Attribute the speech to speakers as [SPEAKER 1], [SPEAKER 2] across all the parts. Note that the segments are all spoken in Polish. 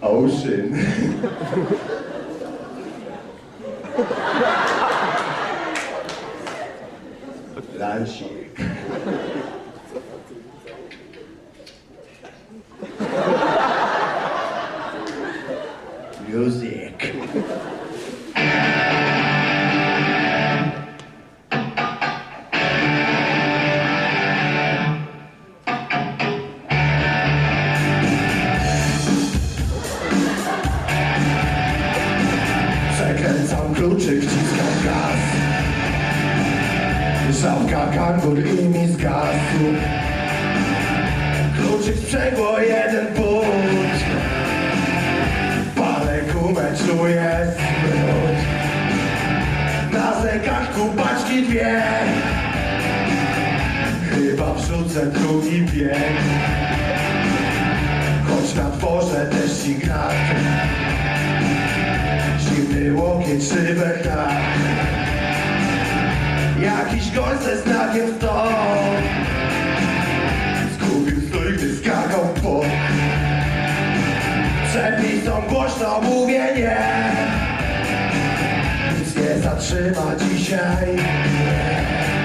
[SPEAKER 1] Aussehen. Przekręcam kluczyk, wciskam gaz Żabka, kangur i mi zgasł Kluczyk sprzęgło jeden punkt. Palę gumę, czuję smród Na zegarku paczki dwie. Chyba wrzucę drugi bieg. Choć na dworze też signaty Zimny łokieć, szybę tak. Jakiś gość ze znakiem stop Zgubił stój, gdy skakał bok. Przepisom głośno mówię nie. Nic nie zatrzyma dzisiaj. Kierunkowskaz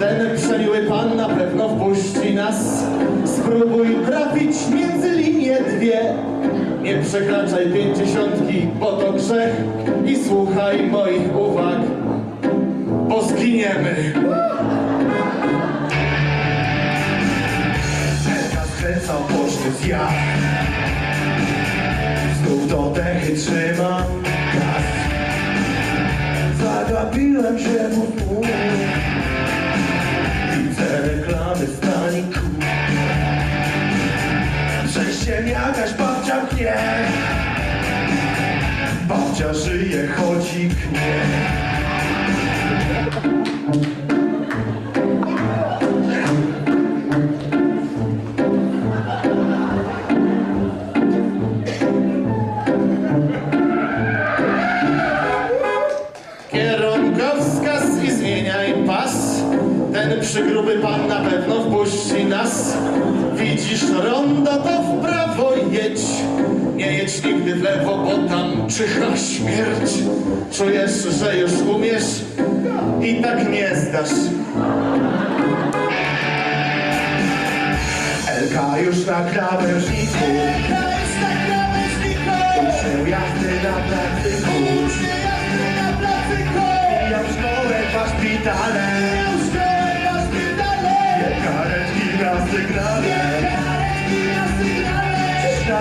[SPEAKER 2] Ten przemiły pan na pewno wpuści nas. Spróbuj trafić między linie dwie. Nie przekraczaj pięćdziesiątki, bo to grzech. I słuchaj moich uwag, bo zginiemy.
[SPEAKER 1] Elka skręcał boczny zjazd Znów do dechy trzymam gaz Zagapiłem się w mnie Babcia żyje, chodzi knie
[SPEAKER 2] Ten przygruby pan na pewno wpuści nas. Widzisz, rondo to w prawo jedź. Nie jedź nigdy w lewo, bo tam czyha śmierć. Czujesz, że już umiesz i tak nie zdasz.
[SPEAKER 1] Elka już na krawężniku. Elka
[SPEAKER 2] już na krawężniku. Uczył
[SPEAKER 1] jazdy na praktyku. Uczył
[SPEAKER 2] jazdy na praktyku.
[SPEAKER 1] Mijam szkołę, dwa szpitale.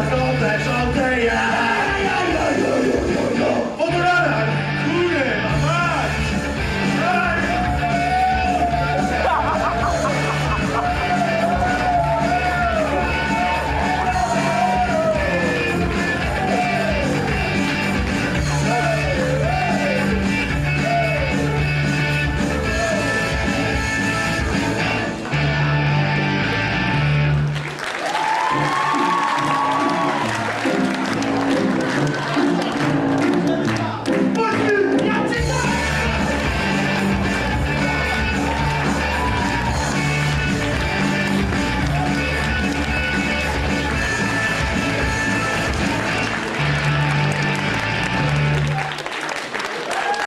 [SPEAKER 1] that's all, that's all day. Yeah.